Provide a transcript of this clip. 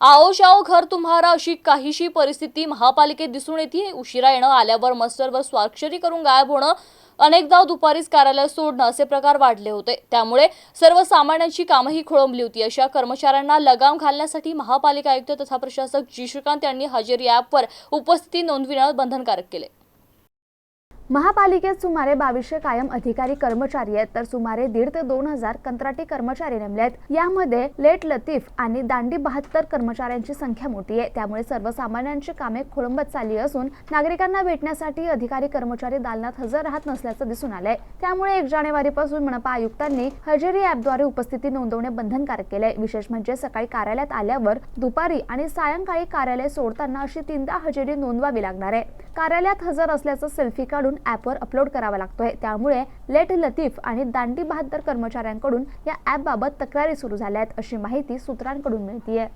आओशाओ घर तुम्हारा अशी काहीशी परिस्थिती महापालिकेत दिसून येते. उशिरा येणं आल्यावर मस्टरवर स्वाक्षरी करून गायब होणं अनेकदा दुपारीच कार्यालय सोडणं असे प्रकार वाढले होते. त्यामुळे सर्वसामान्यांची कामही खोळंबली होती. अशा कर्मचाऱ्यांना लगाम घालण्यासाठी महापालिका आयुक्त तथा प्रशासक जी श्रीकांत यांनी हजेरी ॲपवर उपस्थिती नोंदविणं बंधनकारक केले. महापालिकेत सुमारे बावीसशे कायम अधिकारी कर्मचारी आहेत तर सुमारे दीड ते दोन हजार कंत्राटी कर्मचारी नेमले आहेत. यामध्ये लेट लतीफ आणि दांडी बहात्तर कर्मचाऱ्यांची संख्या मोठी आहे. त्यामुळे सर्वसामान्यांची कामे खोळंबत चालली असून नागरिकांना भेटण्यासाठी अधिकारी कर्मचारी दालनात हजर राहत नसल्याचं दिसून आलंय. त्यामुळे एक जानेवारीपासून मनपा आयुक्तांनी हजेरी ॲपद्वारे उपस्थिती नोंदवणे बंधनकारक केले विशेष म्हणजे सकाळी कार्यालयात आल्यावर दुपारी आणि सायंकाळी कार्यालय सोडताना अशी तीनदा हजेरी नोंदवावी लागणार आहे. कार्यालयात हजर असल्याचं सेल्फी काढून ॲपवर अपलोड करावा लागतोय. त्यामुळे लेट लतीफ आणि दांडी बहादर कर्मचाऱ्यांकडून या ॲपबाबत तक्रारी सुरू झाल्या आहेत अशी माहिती सूत्रांकडून मिळतीये.